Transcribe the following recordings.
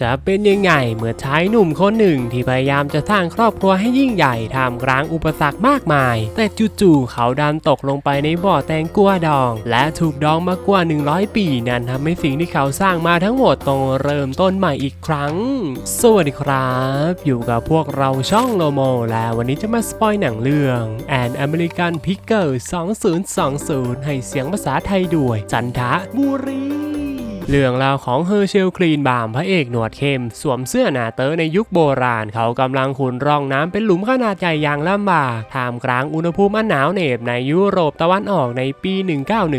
จะเป็นยังไงเมื่อชายหนุ่มคนหนึ่งที่พยายามจะสร้างครอบครัวให้ยิ่งใหญ่ท่ามกลางอุปสรรคมากมาย แต่จู่ๆเขาดันตกลงไปในบ่อแตงกัวดอง และถูกดองมากว่า 100 ปีนั่นทำให้สิ่งที่เขาสร้างมาทั้งหมดต้องเริ่มต้นใหม่อีกครั้ง สวัสดีครับ อยู่กับพวกเราช่องโลโม และวันนี้จะมาสปอยหนังเรื่อง An American Pickle 2020 ให้เสียงภาษาไทยด้วยจันทบุรี เรื่องราวของเฮอร์เชลคลีนบามพระเอกหนวดเข้ม สวมเสื้อหนาเตอในยุคโบราณ เขากำลังขุนร่องน้ำเป็นหลุมขนาดใหญ่อย่างลำบากท่ามกลางอุณหภูมิอันหนาวเหน็บในยุโรปตะวันออกในปี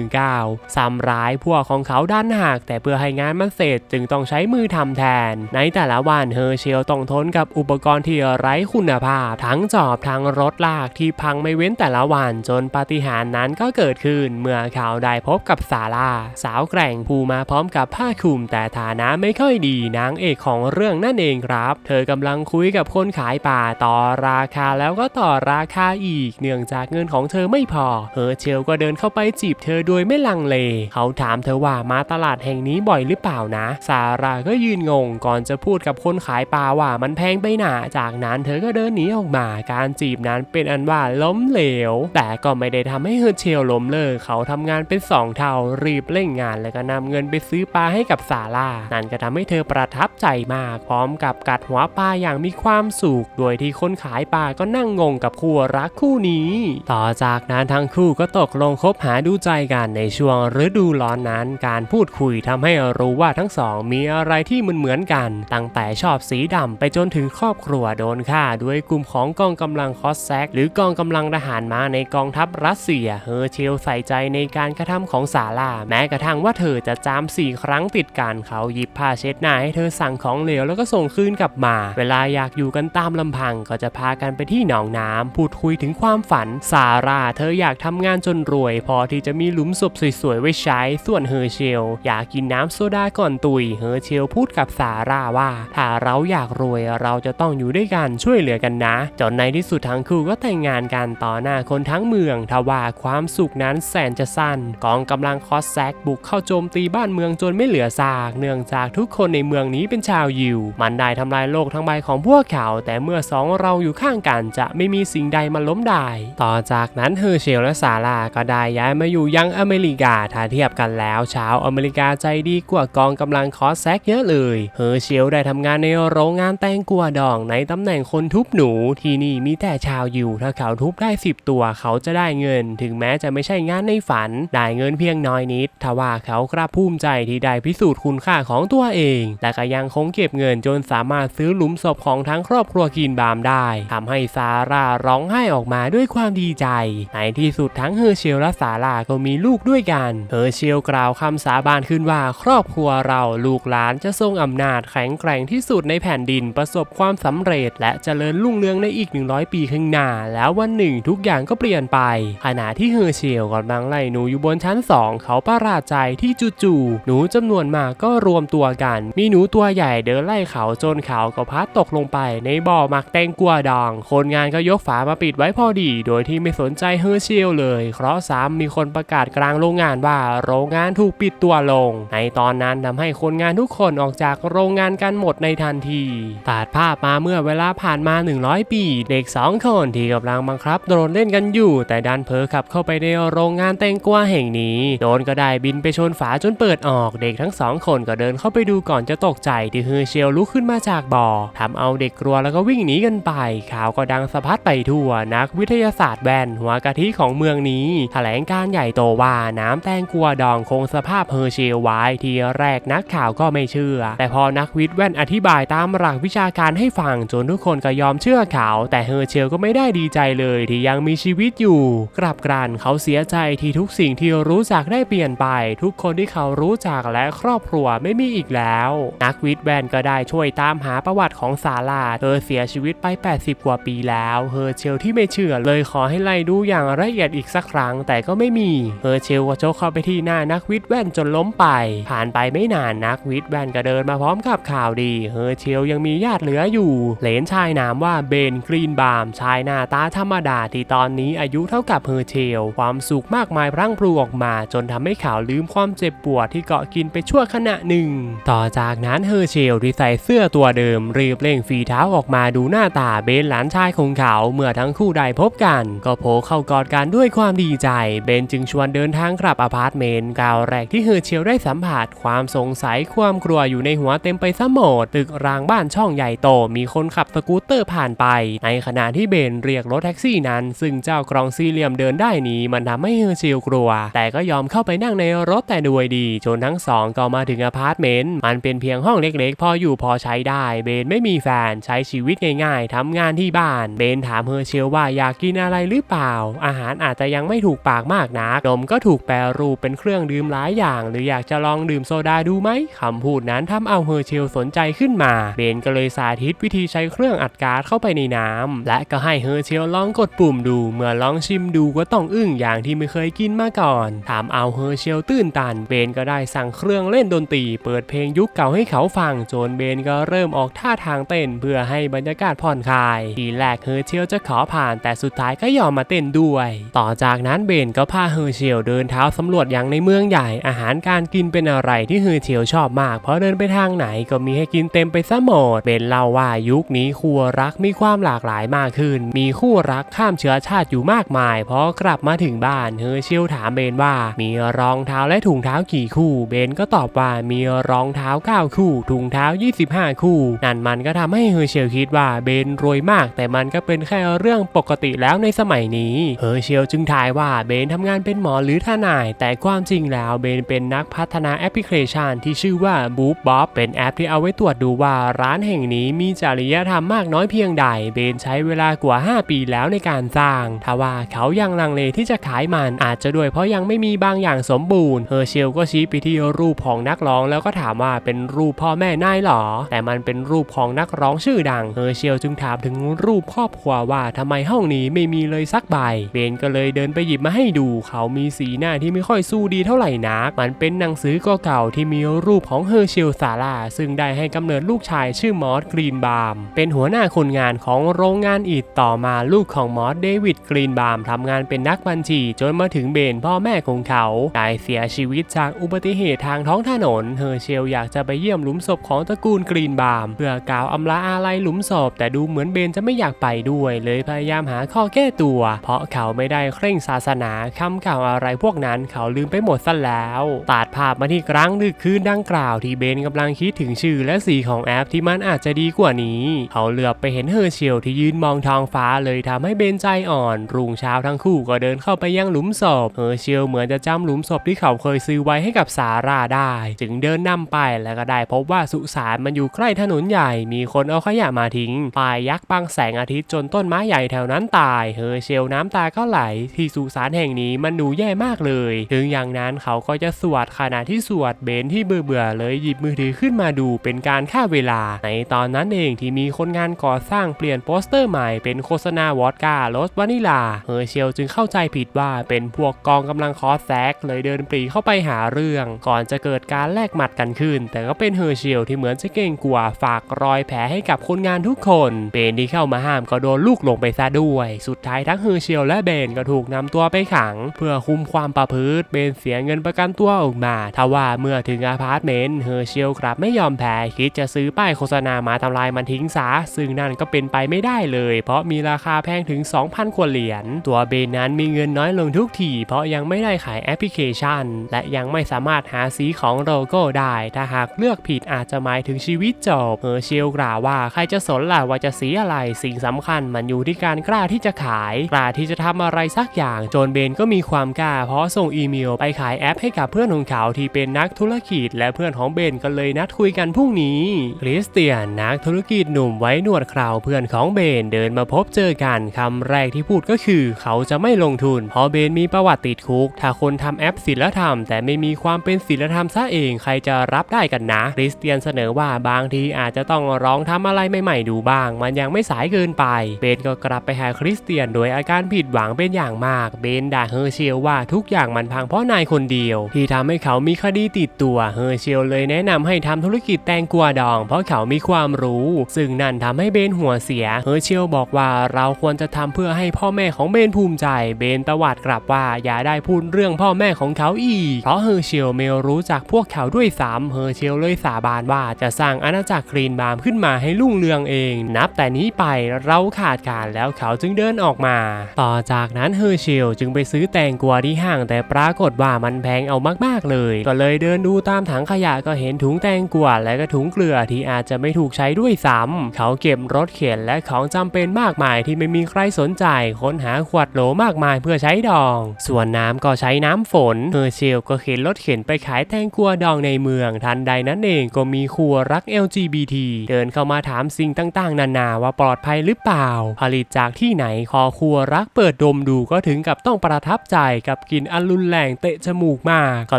1919ซ้ำร้ายพวกของเขาด้านหัก แต่เพื่อให้งานมันเสร็จจึงต้องใช้มือทำแทน ในแต่ละวันเฮอร์เชลต้องทนกับอุปกรณ์ที่ไร้คุณภาพ ทั้งจอบทั้งรถลากที่พังไม่เว้นแต่ละวัน จนปาฏิหาริย์นั้นก็เกิดขึ้น เมื่อเขาได้พบกับซาร่าสาวแกร่งผู้มาพร้อมกับผ้าคลุมแต่ฐานะไม่ค่อยดีนางเอกของเรื่องนั่นเองครับ เธอกำลังคุยกับคนขายป่าต่อราคาแล้วก็ต่อราคาอีก เนื่องจากเงินของเธอไม่พอ เฮอร์เชลก็เดินเข้าไปจีบเธอโดยไม่ลังเล เขาถามเธอว่ามาตลาดแห่งนี้บ่อยหรือเปล่านะ ซาร่าก็ยืนงงก่อนจะพูดกับคนขายปลาว่ามันแพงไปหนาจากนั้นเธอก็เดินหนีออกมา การจีบนั้นเป็นอันว่าล้มเหลว แต่ก็ไม่ได้ทำให้เฮอร์เชลล้มเลิกเขาทำงานเป็นสองเท่ารีบเร่งงานแล้วก็นำเงินไปซื้อปลาให้กับซาร่านั่นก็ทำให้เธอประทับใจมาก พร้อมกับกัดหัวปลาอย่างมีความสุข โดยที่คนขายปลาก็นั่งงงกับคู่รักคู่นี้ ต่อจากนั้นทั้งคู่ก็ตกลงคบหาดูใจกันในช่วงฤดูร้อนนั้น การพูดคุยทำให้รู้ว่าทั้งสองมีอะไรที่เหมือนเหมือนกัน ตั้งแต่ชอบสีดำไปจนถึงครอบครัวโดนฆ่าด้วยกลุ่มของกองกำลังคอสแซกหรือกองกำลังทหารม้าในกองทัพรัสเซีย เฮอร์เชลใส่ใจในการกระทำของซาร่าแม้กระทั่งว่าเธอจะจามสีครั้งติดกันเขาหยิบผ้าเช็ดหน้าให้เธอสั่งของเหลวแล้วก็ส่งคืนกลับมา เวลาอยากอยู่กันตามลำพังก็จะพากันไปที่หนองน้ำพูดคุยถึงความฝันซาร่าเธออยากทำงานจนรวย พอที่จะมีหลุมศพสวยๆไว้ใช้ ส่วนเฮอร์เชล อยากกินน้ำโซดาก่อนตุยเฮอร์เชลพูดกับซาร่าว่า ถ้าเราอยากรวยเราจะต้องอยู่ด้วยกันช่วยเหลือกันนะ จนในที่สุดทั้งคู่ก็แต่งงานกันต่อหน้าคนทั้งเมืองทว่าความสุขนั้นแสนจะสั้น กองกำลังคอสแซกบุกเข้าโจมตีบ้านเมืองจนไม่เหลือซาก เนื่องจากทุกคนในเมืองนี้เป็นชาวยิว มันได้ทำลายโลกทั้งใบของพวกเขา แต่เมื่อสองเราอยู่ข้างกันจะไม่มีสิ่งใดมาล้มได้ ต่อจากนั้นเฮอร์เชลและซาร่าก็ได้ย้ายมาอยู่ยังอเมริกาถ้าเทียบกันแล้ว ชาวอเมริกาใจดีกว่ากองกำลังคอสแซกเยอะเลยเฮอร์เชลได้ทำงานในโรงงานแตงกัวดองในตำแหน่งคนทุบหนูที่นี่มีแต่ชาวยิวถ้าเขาทุบได้ 10 ตัวเขาจะได้เงิน ถึงแม้จะไม่ใช่งานในฝัน ได้เงินเพียงน้อยนิดทว่าเขากลับภูมิใจที่ได้พิสูจน์คุณค่าของตัวเองและก็ยังคงเก็บเงินจนสามารถซื้อหลุมศพของทั้งครอบครัวกินบามได้ทำให้ซาร่าร้องไห้ออกมาด้วยความดีใจ ในที่สุดทั้งเฮอร์เชลและซาร่าก็มีลูกด้วยกัน เฮอร์เชลกล่าวคำสาบานขึ้นว่าครอบครัวเราลูกหลานจะทรงอำนาจแข็งแกร่งที่สุดในแผ่นดินประสบความสำเร็จ และเจริญรุ่งเรืองในอีก 100 ปีข้างหน้า แล้ววันหนึ่งทุกอย่างก็เปลี่ยนไป ขณะที่เฮอร์เชลกำลังไล่หนูอยู่บนชั้น 2 เขาประหลาดใจที่จู่ๆหนูจำนวนมากก็รวมตัวกัน มีหนูตัวใหญ่เดินไล่เขาจนเขาก็พัดตกลงไปในบ่อหมักแตงกัวดอง คนงานก็ยกฝามาปิดไว้พอดี โดยที่ไม่สนใจเฮอร์เชลเลยเพราะซ้ำมีคนประกาศกลางโรงงานว่าโรงงานถูกปิดตัวลง ในตอนนั้นทำให้คนงานทุกคนออกจากโรงงานกันหมดในทันทีตัดภาพมาเมื่อเวลาผ่านมา 100 ปี เด็ก 2 คนที่กำลังบังคับโดรนเล่นกันอยู่ แต่ดันเผลอขับเข้าไปในโรงงานแตงกวาแห่งนี้ โดนก็ได้บินไปชนฝาจนเปิดออกเด็กทั้งสองคนก็เดินเข้าไปดูก่อนจะตกใจที่เฮอเชลลุกขึ้นมาจากบ่อทำเอาเด็กกลัวแล้วก็วิ่งหนีกันไป ข่าวก็ดังสะพัดไปทั่ว นักวิทยาศาสตร์แวนหัวกะทิของเมืองนี้แถลงการใหญ่โตว่าน้ำแตงกัวดองคงสภาพเฮอเชลไว้ทีแรกนักข่าวก็ไม่เชื่อ แต่พอนักวิทย์แว่นอธิบายตามหลักวิชาการให้ฟังจนทุกคนก็ยอมเชื่อเขา แต่เฮอเชลก็ไม่ได้ดีใจเลยที่ยังมีชีวิตอยู่ กลับกรันเขาเสียใจที่ทุกสิ่งที่รู้จักได้เปลี่ยนไป ทุกคนที่เขารู้จักและครอบครัวไม่มีอีกแล้ว นักวิทย์แวนก็ได้ช่วยตามหาประวัติของซาร่าเธอเสียชีวิตไป 80 กว่าปีแล้วเฮอร์เชลที่ไม่เชื่อเลยขอให้ไล่ดูอย่างละเอียดอีกสักครั้งแต่ก็ไม่มีเฮอร์เชลก็โจกเข้าไปที่หน้านักวิทย์แว่นจนล้มไป ผ่านไปไม่นานนักวิทย์แว่นก็เดินมาพร้อมกับข่าวดีเฮอร์เชลยังมีญาติเหลืออยู่ เหลนชายนามว่าเบนกรีนบาร์มชายหน้าตาธรรมดาที่ตอนนี้อายุเท่ากับเฮอร์เชล ความสุขมากมายพรั่งพรูออกมา จนทำให้ข่าวลืมความเจ็บปวดที่เกาะกินไปชั่วขณะหนึ่ง ต่อจากนั้นเฮอร์เชลที่ใส่เสื้อตัวเดิม รีบเร่งฝีเท้าออกมาดูหน้าตาเบนหลานชายของเขาเมื่อทั้งคู่ได้พบกัน ก็โผล่เข้ากอดกันด้วยความดีใจ เบนจึงชวนเดินทางกลับอพาร์ตเมนต์กาวแรกที่เฮอร์เชลได้สัมผัสความสงสัยความกลัวอยู่ในหัวเต็มไปซะหมดตึกรางบ้านช่องใหญ่โตมีคนขับสกูตเตอร์ผ่านไป ในขณะที่เบนเรียกรถแท็กซี่นั้น ซึ่งเจ้ากรองสี่เหลี่ยมเดินได้นี้มันทำให้เฮอร์เชลกลัว แต่ก็ยอมเข้าไปนั่งในรถแต่โดยดีจนทั้งงสองก็มาถึงอพาร์ตเมนต์มันเป็นเพียงห้องเล็กๆ พออยู่พอใช้ได้เบนไม่มีแฟนใช้ชีวิตง่ายๆทำงานที่บ้าน เบนถามเฮอร์เชลว่าอยากกินอะไรหรือเปล่า อาหารอาจจะยังไม่ถูกปากมากนักนมก็ถูกแปรรูปเป็นเครื่องดื่มหลายอย่าง หรืออยากจะลองดื่มโซดาดูไหมคำพูดนั้นทำเอาเฮอร์เชลสนใจขึ้นมา เบนก็เลยสาธิตวิธีใช้เครื่องอัดก๊าซเข้าไปในน้ำและก็ให้เฮอร์เชลลองกดปุ่มดู เมื่อลองชิมดูก็ต้องอึ้งอย่างที่ไม่เคยกินมาก่อนถามเอาเฮอร์เชลตื่นตัน เบนก็ได้สั่งเครื่องเล่นดนตรี เปิดเพลงยุคเก่าให้เขาฟังจนเบนก็เริ่มออกท่าทางเต้น เพื่อให้บรรยากาศผ่อนคลายทีแรกเฮอร์เชลจะขอผ่านแต่สุดท้ายก็ยอมมาเต้นด้วย ต่อจากนั้นเบนก็พาเฮอร์เชลเดินเท้าสำรวจอย่างในเมืองใหญ่อาหารการกินเป็นอะไรที่เฮอร์เชลชอบมาก เพราะเดินไปทางไหนก็มีให้กินเต็มไปซะหมดเบนเล่าว่ายุคนี้คู่รักมีความหลากหลายมากขึ้น มีคู่รักข้ามเชื้อชาติอยู่มากมายพอกลับมาถึงบ้านเฮอร์เชลถามเบนว่า มีรองเท้าและถุงเท้ากี่คู่ เบบนก็ตอบว่ามีรองเท้า 9 คู่ ถุงเท้า 25 คู่ นั่นมันก็ทำให้เฮอร์เชลคิดว่าเบนรวยมาก แต่มันก็เป็นแค่เรื่องปกติแล้วในสมัยนี้ เฮอร์เชลจึงทายว่าเบนทำงานเป็นหมอหรือทนาย แต่ความจริงแล้วเบนเป็นนักพัฒนาแอปพลิเคชันที่ชื่อว่า Boop Bob เป็นแอปที่เอาไว้ตรวจดูว่าร้านแห่งนี้มีจริยธรรมมากน้อยเพียงใด เบนใช้เวลากว่า 5 ปีแล้วในการสร้างทว่าเขายังลังเลที่จะขายมันอาจจะด้วยเพราะยังไม่มีบางอย่างสมบูรณ์ เฮอร์เชลก็ชี้ไปที่รูปของนักร้องแล้วก็ถามว่าเป็นรูปพ่อแม่นายหรอ แต่มันเป็นรูปของนักร้องชื่อดังเฮอร์เชลจึงถามถึงรูปครอบครัวว่าทำไมห้องนี้ไม่มีเลยสักใบเบนก็เลยเดินไปหยิบมาให้ดู เขามีสีหน้าที่ไม่ค่อยสู้ดีเท่าไหร่นัก มันเป็นหนังสือก็เก่าที่มีรูปของเฮอร์เชลซาร่าซึ่งได้ให้กำเนิดลูกชายชื่อมอสกรีนบาร์มเป็นหัวหน้าคนงานของโรงงานอิฐต่อมาลูกของมอสเดวิดกรีนบาร์มทำงานเป็นนักบัญชี จนมาถึงเบนพ่อแม่ของเขาได้เสียชีวิตจากอุบัติเหตุทางท้องถนน เฮอร์เชลอยากจะไปเยี่ยมหลุมศพของตระกูลกรีนบาร์มเพื่อกล่าวอำลาอาลัยหลุมศพ แต่ดูเหมือนเบนจะไม่อยากไปด้วย เลยพยายามหาข้อแก้ตัว เพราะเขาไม่ได้เคร่งศาสนาคำกล่าวอะไรพวกนั้นเขาลืมไปหมดซะแล้วตัดภาพมาที่กลางดึกคืนดังกล่าวที่เบนกำลังคิดถึงชื่อและสีของแอปที่มันอาจจะดีกว่านี้ เขาเหลือบไปเห็นเฮอร์เชลที่ยืนมองท้องฟ้าเลยทำให้เบนใจอ่อน รุ่งเช้าทั้งคู่ก็เดินเข้าไปยังหลุมศพ เฮอร์เชลเหมือนจะจำหลุมศพที่เขาเคยซื้อไว้ให้กับซาร่าได้ จึงเดินนำไปแล้วก็ได้พบว่าสุสานมันอยู่ใกล้ถนนใหญ่ มีคนเอาขยะมาทิ้งปลายยักษ์บังแสงอาทิตย์จนต้นไม้ใหญ่แถวนั้นตาย เฮอเชลน้ำตาก็ไหล ที่สุสานแห่งนี้มันดูแย่มากเลย ถึงอย่างนั้นเขาก็จะสวดขณะที่สวดเบนที่เบื่อเบื่อเลยหยิบมือถือขึ้นมาดูเป็นการฆ่าเวลา ในตอนนั้นเองที่มีคนงานก่อสร้างเปลี่ยนโปสเตอร์ใหม่เป็นโฆษณาวอดก้ารสวานิลา เฮอเชลจึงเข้าใจผิดว่าเป็นพวกกองกำลังคอสแซกเลยเดินปรีเข้าไปหาเรื่องก่อน่อนจะเกิดการแลกหมัดกันขึ้น แต่ก็เป็นเฮอร์เชลที่เหมือนจะเก่งกว่าฝากรอยแผลให้กับคนงานทุกคน เบนที่เข้ามาห้ามก็โดนลูกลงไปซะด้วย สุดท้ายทั้งเฮอร์เชลและเบนก็ถูกนำตัวไปขัง เพื่อคุมความประพฤติเบนเสียเงินประกันตัวออกมาทว่าเมื่อถึงอพาร์ตเมนต์เฮอร์เชลกลับไม่ยอมแพ้คิดจะซื้อป้ายโฆษณามาทำลายมันทิ้งซะซึ่งนั่นก็เป็นไปไม่ได้เลย เพราะมีราคาแพงถึง 2,000กว่าเหรียญตัวเบนนั้นมีเงินน้อยลงทุกทีเพราะยังไม่ได้ขายแอปพลิเคชัน และยังไม่สามารถหาสีของโลโก้ได้ ถ้าหากเลือกผิดอาจจะหมายถึงชีวิตจบเฮอร์เชลกล่าวว่าใครจะสนล่ะว่าจะสีอะไร สิ่งสำคัญมันอยู่ที่การกล้าที่จะขาย กล้าที่จะทำอะไรสักอย่าง โจนเบนก็มีความกล้าเพราะส่งอีเมลไปขายแอปให้กับเพื่อนของเขาที่เป็นนักธุรกิจ และเพื่อนของเบนก็เลยนัดคุยกันพรุ่งนี้ คริสเตียนนักธุรกิจหนุ่มไว้หนวดคราวเพื่อนของเบนเดินมาพบเจอกันคำแรกที่พูดก็คือ เขาจะไม่ลงทุนเพราะเบนมีประวัติติดคุก ถ้าคนทำแอปศิลธรรม แต่ไม่มีความเป็นศิลธรรมซะเองใครจะรับได้กันนะคริสเตียนเสนอว่าบางทีอาจจะต้องร้องทำอะไรใหม่ๆดูบ้าง มันยังไม่สายเกินไป เบนก็กลับไปหาคริสเตียนโดยอาการผิดหวังเป็นอย่างมาก เบนด่าเฮอร์เชลว่าทุกอย่างมันพังเพราะนายคนเดียว ที่ทำให้เขามีคดีติดตัวเฮอร์เชลเลยแนะนำให้ทำธุรกิจแตงกวาดอง เพราะเขามีความรู้ ซึ่งนั่นทำให้เบนหัวเสียเฮอร์เชลบอกว่าเราควรจะทำเพื่อให้พ่อแม่ของเบนภูมิใจ เบนตวาดกลับว่าอย่าได้พูดเรื่องพ่อแม่ของเขาอีกเพราะเฮอร์เชลไม่รู้จักพวกเขาด้วยซ้ำเฮอร์เชลเลยสาบานว่าจะสร้างอาณาจักรครีนบาร์มขึ้นมาให้รุ่งเรืองเอง นับแต่นี้ไปเราขาดการแล้วเขาจึงเดินออกมา ต่อจากนั้นเฮอร์เชลจึงไปซื้อแตงกวาที่ห้าง แต่ปรากฏว่ามันแพงเอามากๆเลย ก็เลยเดินดูตามถังขยะก็เห็นถุงแตงกวาและก็ถุงเกลือที่อาจจะไม่ถูกใช้ด้วยซ้ำเขาเก็บรถเข็นและของจำเป็นมากมายที่ไม่มีใครสนใจค้นหาขวดโหลมากมายเพื่อใช้ดอง ส่วนน้ำก็ใช้น้ำฝนเฮอร์เชลก็เข็นรถเข็นไปขายแตงกวาดองในเมือง ทันใดนั้นเองก็มีครัวรัก LGBT เดินเข้ามาถามสิ่งต่างๆ นานาว่าปลอดภัยหรือเปล่า ผลิตจากที่ไหนคอครัวรักเปิดดมดูก็ถึงกับต้องประทับใจกับกลิ่นอันรุนแรงเตะจมูกมากก็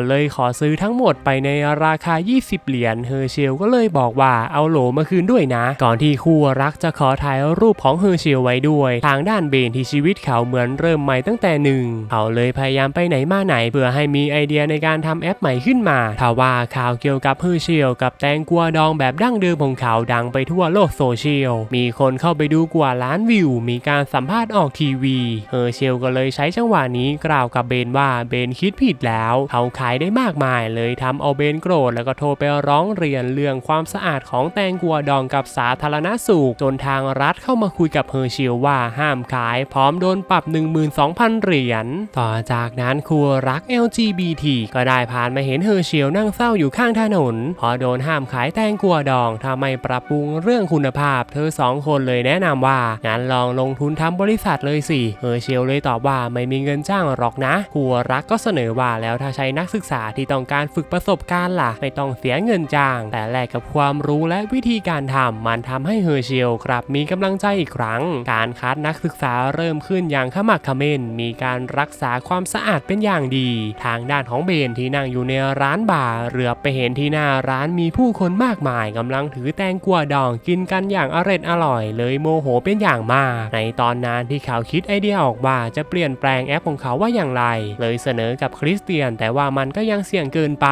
เลยขอซื้อทั้งหมดไปในราคา 20 เหรียญเฮอร์เชลก็เลยบอกว่าเอาโหลมาคืนด้วยนะ ก่อนที่ครัวรักจะขอถ่ายรูปของเฮอร์เชลไว้ด้วย ทางด้านเบนที่ชีวิตเขาเหมือนเริ่มใหม่ตั้งแต่หนึ่งเขาเลยพยายามไปไหนมาไหนเพื่อให้มีไอเดียในการทำแอปใหม่ขึ้นมาถ้าว่าข่าวเกี่ยวกับเฮอร์เชลกับแตงกวดองแบบดั้งเดิมของเขาดังไปทั่วโลกโซเชียล มีคนเข้าไปดูกว่าล้านวิว มีการสัมภาษณ์ออกทีวี เฮอร์เชลก็เลยใช้จังหวะนี้กล่าวกับเบนว่าเบนคิดผิดแล้ว เขาขายได้มากมายเลยทำเอาเบนโกรธแล้วก็โทรไปร้องเรียนเรื่องความสะอาดของแตงกวดองกับสาธารณสุขจนทางรัฐเข้ามาคุยกับเฮอร์เชลว่าห้ามขายพร้อมโดนปรับ 12,000 เหรียญ ต่อจากนั้นครัวรัก LGBT ก็ได้ผ่านมาเห็นเฮอร์เชลนั่งเศร้าอยู่ข้างถนน พอโดนห้ามขายแตงกัวดองถ้าไม่ปรับปรุงเรื่องคุณภาพ เธอสองคนเลยแนะนำว่างั้นลองลงทุนทำบริษัทเลยสิเฮอร์เชลเลยตอบว่าไม่มีเงินจ้างหรอกนะครัวรักก็เสนอว่าแล้วถ้าใช้นักศึกษาที่ต้องการฝึกประสบการณ์ล่ะ ไม่ต้องเสียเงินจ้าง แต่แลกกับความรู้และวิธีการทำมันทำให้เฮอร์เชลกลับมีกำลังใจอีกครั้ง การคัดนักศึกษาเริ่มขึ้นอย่างขมักขม้นมีการรักษาความสะอาดเป็นอย่างดี ทางด้านของเบนที่นั่งอยู่ในในร้านบาร์เหลือไปเห็นที่หน้าร้านมีผู้คนมากมายกำลังถือแตงกวาดองกินกันอย่างอร่อยอร่อย เลยโมโหเป็นอย่างมาก ในตอนนั้นที่เขาคิดไอเดียออกว่าจะเปลี่ยนแปลงแอปของเขาว่าอย่างไร เลยเสนอกับคริสเตียน แต่ว่ามันก็ยังเสี่ยงเกินไป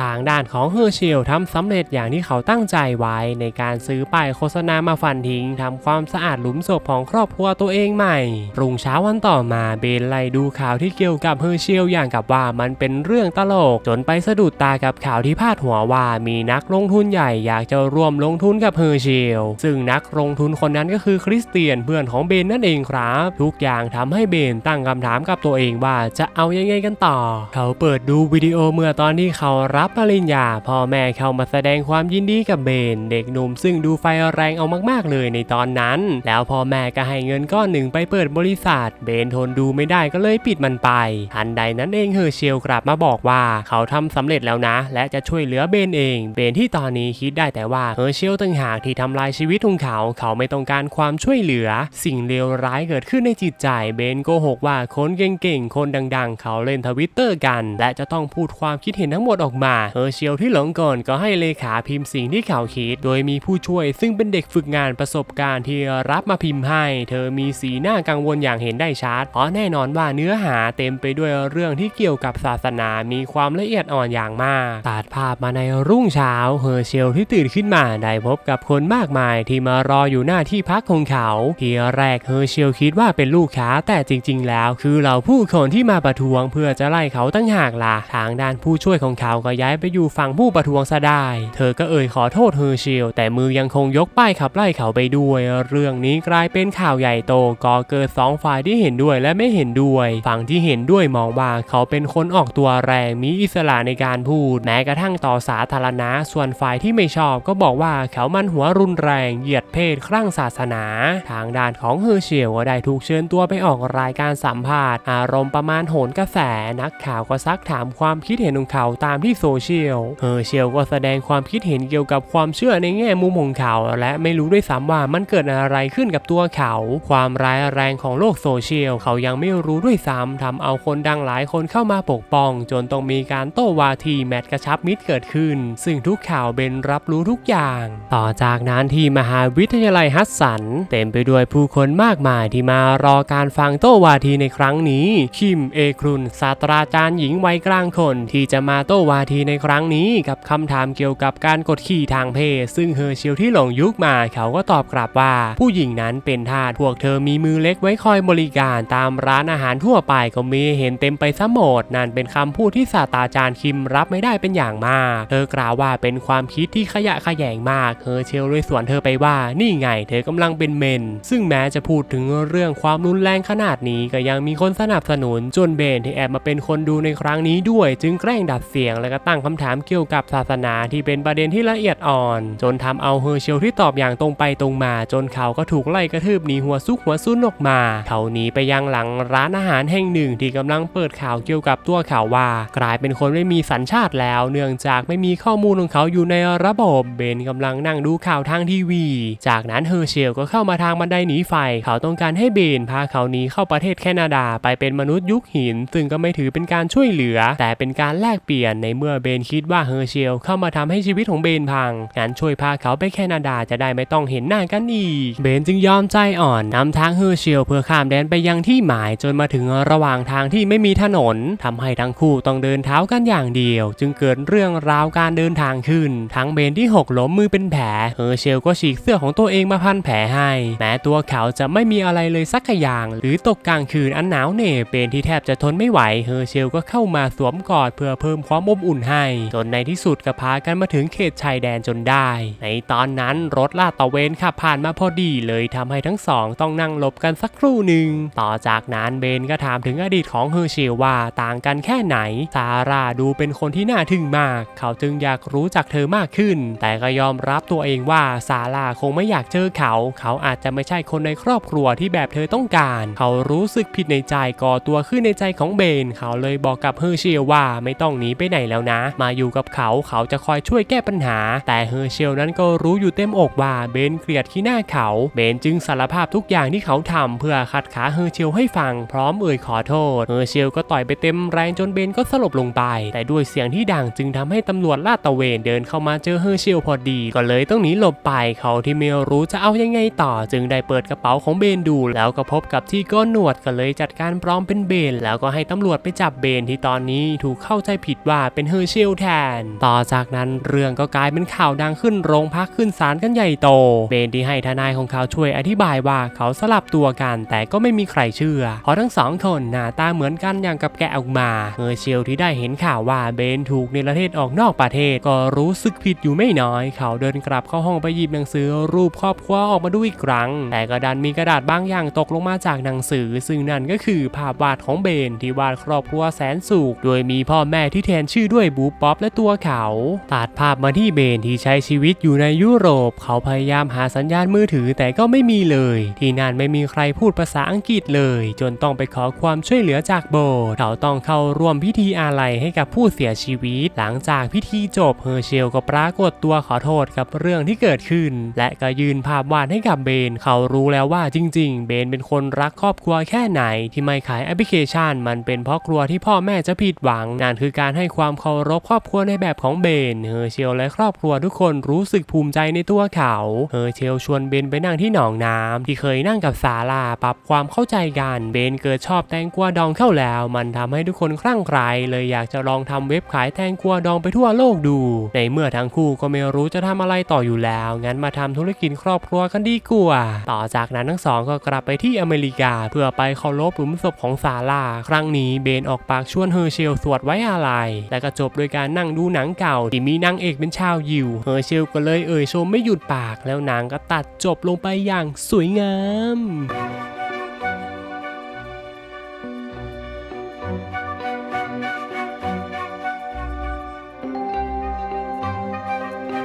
ทางด้านของเฮอร์เชลทำสำเร็จอย่างที่เขาตั้งใจไว้ในการซื้อป้ายโฆษณามาฟันทิ้งทำความสะอาดหลุมศพของครอบครัวตัวเองใหม่ รุ่งเช้าวันต่อมาเบนไลดูข่าวที่เกี่ยวกับเฮอร์เชลอย่างกับว่ามันเป็นเรื่องตลกจนไปสะดุดตากับข่าวที่พาดหัวว่ามีนักลงทุนใหญ่อยากจะร่วมลงทุนกับเฮอร์เชล ซึ่งนักลงทุนคนนั้นก็คือคริสเตียนเพื่อนของเบนนั่นเองครับ ทุกอย่างทำให้เบนตั้งคำถามกับตัวเองว่าจะเอายังไงกันต่อ เขาเปิดดูวิดีโอเมื่อตอนที่เขารับปริญญาพ่อแม่เข้ามาแสดงความยินดีกับเบน เด็กหนุ่มซึ่งดูไฟแรงเอามากๆเลยในตอนนั้น แล้วพ่อแม่ก็ให้เงินก้อนหนึ่งไปเปิดบริษัท เบนทนดูไม่ได้ก็เลยปิดมันไปทันใดนั้นเองเฮอร์เชลกลับมาบอกว่าเขาทำสำเร็จแล้วนะ และจะช่วยเหลือเบนเอง เบนที่ตอนนี้คิดได้แต่ว่าเฮอร์เชลตั้งหากที่ทำลายชีวิตของเขา เขาไม่ต้องการความช่วยเหลือ สิ่งเลวร้ายเกิดขึ้นในจิตใจ เบนโกหกว่าคนเก่งๆ คนดังๆ เขาเล่นทวิตเตอร์กัน และจะต้องพูดความคิดเห็นทั้งหมดออกมา เฮอร์เชลที่หลงก่อนก็ให้เลขาพิมพ์สิ่งที่เขาคิด โดยมีผู้ช่วยซึ่งเป็นเด็กฝึกงานประสบการณ์ที่รับมาพิมพ์ให้ เธอมีสีหน้ากังวลอย่างเห็นได้ชัด เพราะแน่นอนว่าเนื้อหาเต็มไปด้วยเรื่องที่เกี่ยวกับศาสนา มีความละเอียดอ่อนอย่างมาก ตัดภาพมาในรุ่งเช้าเฮอร์เชลที่ตื่นขึ้นมาได้พบกับคนมากมายที่มารออยู่หน้าที่พักของเขา ทีแรกเฮอร์เชลคิดว่าเป็นลูกค้าแต่จริง ๆ แล้ว คือเหล่าผู้คนที่มาประท้วงเพื่อจะไล่เขาตั้งหากล่ะ ทางด้านผู้ช่วยของเขาก็ย้ายไปอยู่ฝั่งผู้ประท้วงซะได้ เธอก็เอ่ยขอโทษเฮอร์เชลแต่มือยังคงยกป้ายขับไล่เขาไปด้วย เรื่องนี้กลายเป็นข่าวใหญ่โตก่อเกิดสองฝ่ายที่เห็นด้วยและไม่เห็นด้วย ฝั่งที่เห็นด้วยมองว่าเขาเป็นคนออกตัวแรงมีอิสระในการพูดแม้กระทั่งต่อสาธารณะ ส่วนฝ่ายที่ไม่ชอบก็บอกว่าเขามันหัวรุนแรง เหยียดเพศครั่งศาสนา ทางด้านของเฮอร์เชลก็ได้ถูกเชิญตัวไปออกรายการสัมภาษณ์ อารมณ์ประมาณโหนกระแสนักข่าวก็ซักถามความคิดเห็นของเขาตามที่โซเชียลเฮอร์เชลก็แสดงความคิดเห็นเกี่ยวกับความเชื่อในแง่มุมของเขา และไม่รู้ด้วยซ้ำว่ามันเกิดอะไรขึ้นกับตัวเขา ความร้ายแรงของโลกโซเชียลเขายังไม่รู้ด้วยซ้ำทำเอาคนดังหลายคนเข้ามาปกป้อง จนต้องมีการโต้วาทีแมตช์กระชับมิตรเกิดขึ้น ซึ่งทุกข่าวเบนรับรู้ทุกอย่าง ต่อจากนั้นที่มหาวิทยาลัยฮัสสัน เต็มไปด้วยผู้คนมากมายที่มารอการฟังโต้วาทีในครั้งนี้ คิมเอครุนศาสตราจารย์หญิงวัยกลางคนที่จะมาโต้วาทีในครั้งนี้กับคำถามเกี่ยวกับการกดขี่ทางเพศ ซึ่งเฮอร์เชลที่หลงยุคมาเขาก็ตอบกลับว่า ผู้หญิงนั้นเป็นทาสพวกเธอมีมือเล็กไว้คอยบริการตามร้านอาหารทั่วไปก็มีเห็นเต็มไปซะหมดนั่นเป็นคำพูดที่ศาสตราจารย์จานคิมรับไม่ได้เป็นอย่างมาก เธอกล่าวว่าเป็นความคิดที่ขยะแขยงมากเฮอร์เชลเลยสวนเธอไปว่า นี่ไง เธอกำลังเป็นเมน ซึ่งแม้จะพูดถึงเรื่องความรุนแรงขนาดนี้ก็ยังมีคนสนับสนุน จนเบนที่แอบมาเป็นคนดูในครั้งนี้ด้วย จึงแกล้งดัดเสียง และก็ตั้งคำถามเกี่ยวกับศาสนาที่เป็นประเด็นที่ละเอียดอ่อน จนทำเอาเฮอร์เชลที่ตอบอย่างตรงไปตรงมา จนเขาก็ถูกไล่กระทืบหนีหัวซุกหัวซุนออกมา เขาหนีไปยังหลังร้านอาหารแห่งหนึ่งที่กำลังเปิดข่าวเกี่ยวกับตัวเขาวว่า กลายเป็นคนคนไม่มีสัญชาติแล้ว เนื่องจากไม่มีข้อมูลของเขาอยู่ในระบบเบนกำลังนั่งดูข่าวทางทีวี จากนั้นเฮอร์เชลก็เข้ามาทางบันไดหนีไฟ เขาต้องการให้เบนพาเขาหนีเข้าประเทศแคนาดาไปเป็นมนุษย์ยุคหิน ซึ่งก็ไม่ถือเป็นการช่วยเหลือ แต่เป็นการแลกเปลี่ยนในเมื่อเบนคิดว่าเฮอร์เชลเข้ามาทำให้ชีวิตของเบนพังงั้นช่วยพาเขาไปแคนาดาจะได้ไม่ต้องเห็นหน้ากันอีก เบนจึงยอมใจอ่อนนำทางเฮอร์เชลเพื่อข้ามแดนไปยังที่หมายจนมาถึงระหว่างทางที่ไม่มีถนนทำให้ทั้งคู่ต้องเดินเท้ากันอย่างเดียว จึงเกิดเรื่องราวการเดินทางขึ้น ทั้งเบนที่หกล้มมือเป็นแผลเฮอร์เชลก็ฉีกเสื้อของตัวเองมาพันแผลให้ แม้ตัวเขาจะไม่มีอะไรเลยสักอย่าง หรือตกกลางคืนอันหนาวเหน็บเบนที่แทบจะทนไม่ไหวเฮอร์เชลก็เข้ามาสวมกอดเพื่อเพิ่มความอบอุ่นให้จนในที่สุดก็พากันมาถึงเขตชายแดนจนได้ ในตอนนั้นรถลาดตะเวนขับผ่านมาพอดีเลยทำให้ทั้งสองต้องนั่งหลบกันสักครู่หนึ่งต่อจากนั้นเบนก็ถามถึงอดีตของเฮอร์เชลว่าต่างกันแค่ไหนซาร่าดูเป็นคนที่น่าทึ่งมาก เขาจึงอยากรู้จักเธอมากขึ้น แต่ก็ยอมรับตัวเองว่าซาร่าคงไม่อยากเจอเขา เขาอาจจะไม่ใช่คนในครอบครัวที่แบบเธอต้องการ เขารู้สึกผิดในใจก่อตัวขึ้นในใจของเบน เขาเลยบอกกับเฮอร์เชลว่าไม่ต้องหนีไปไหนแล้วนะ มาอยู่กับเขาเขาจะคอยช่วยแก้ปัญหา แต่เฮอร์เชลนั้นก็รู้อยู่เต็มอกว่าเบนเกลียดขี้หน้าเขา เบนจึงสารภาพทุกอย่างที่เขาทำเพื่อขัดขาเฮอร์เชลให้ฟังพร้อมเอ่ยขอโทษ เฮอร์เชลก็ต่อยไปเต็มแรงจนเบนก็สลบลงไปแต่ด้วยเสียงที่ดังจึงทำให้ตำรวจลาดตระเวนเดินเข้ามาเจอเฮอร์เชลพอดี ก็เลยต้องหนีหลบไปเขาที่ไม่รู้จะเอายังไงต่อ จึงได้เปิดกระเป๋าของเบนดู แล้วก็พบกับที่ก้นหนวดก็เลยจัดการปลอมเป็นเบน แล้วก็ให้ตำรวจไปจับเบนที่ตอนนี้ถูกเข้าใจผิดว่าเป็นเฮอร์เชลแทน ต่อจากนั้นเรื่องก็กลายเป็นข่าวดังขึ้นโรงพักขึ้นศาลกันใหญ่โต เบนที่ให้ทนายของเขาช่วยอธิบายว่าเขาสลับตัวกันแต่ก็ไม่มีใครเชื่อ เพราะทั้งสองคนหน้าตาเหมือนกันอย่างกับแกะออกมา เฮอร์เชลที่ได้เห็นข่าวว่าเบนถูกเนประเทศออกนอกประเทศ ก็รู้สึกผิดอยู่ไม่น้อย เขาเดินกลับเข้าห้องไปหยิบหนังสือรูปครอบครัวออกมาดูอีกครั้ง แต่ก็ดันมีกระดาษบางอย่างตกลงมาจากหนังสือ ซึ่งนั่นก็คือภาพวาดของเบนที่วาดครอบครัวแสนสุข โดยมีพ่อแม่ที่แทนชื่อด้วยบูป๊อปและตัวเขา ตัดภาพมาที่เบนที่ใช้ชีวิตอยู่ในยุโรป เขาพยายามหาสัญญาณมือถือแต่ก็ไม่มีเลย ที่นั่นไม่มีใครพูดภาษาอังกฤษเลย จนต้องไปขอความช่วยเหลือจากโบสถ์เขาต้องเข้าร่วมพิธีอาลัยให้กับผู้เสียชีวิต หลังจากพิธีจบเฮอร์เชลก็ปรากฏตัวขอโทษกับเรื่องที่เกิดขึ้น และก็ยืนภาพวาดให้กับเบน เขารู้แล้วว่าจริง ๆ เบนเป็นคนรักครอบครัวแค่ไหน ที่ไม่ขายแอปพลิเคชัน มันเป็นเพราะกลัวที่พ่อแม่จะผิดหวังนั่นคือการให้ความเคารพครอบครัวในแบบของเบนเฮอร์เชลและครอบครัวทุกคนรู้สึกภูมิใจในตัวเขาเฮอร์เชลชวนเบนไปนั่งที่หนองน้ำที่เคยนั่งกับซาร่าปรับความเข้าใจกันเบนเกิดชอบแตงกวาดองเข้าแล้ว มันทำให้ทุกคนคลั่งไคล้เลยอยากจะะลองทำเว็บขายแตงกวาดองไปทั่วโลกดู ในเมื่อทั้งคู่ก็ไม่รู้จะทำอะไรต่ออยู่แล้ว งั้นมาทำธุรกิจครอบครัวกันดีกว่า ต่อจากนั้นทั้งสองก็กลับไปที่อเมริกา เพื่อไปเคารพหลุมศพของซาร่า ครั้งนี้เบนออกปากชวนเฮอร์เชลสวดไว้อาลัยและก็จบโดยการนั่งดูหนังเก่าที่มีนางเอกเป็นชาวยิว เฮอร์เชลก็เลยเอ่ยชมไม่หยุดปาก แล้วนางก็ตัดจบลงไปอย่างสวยงาม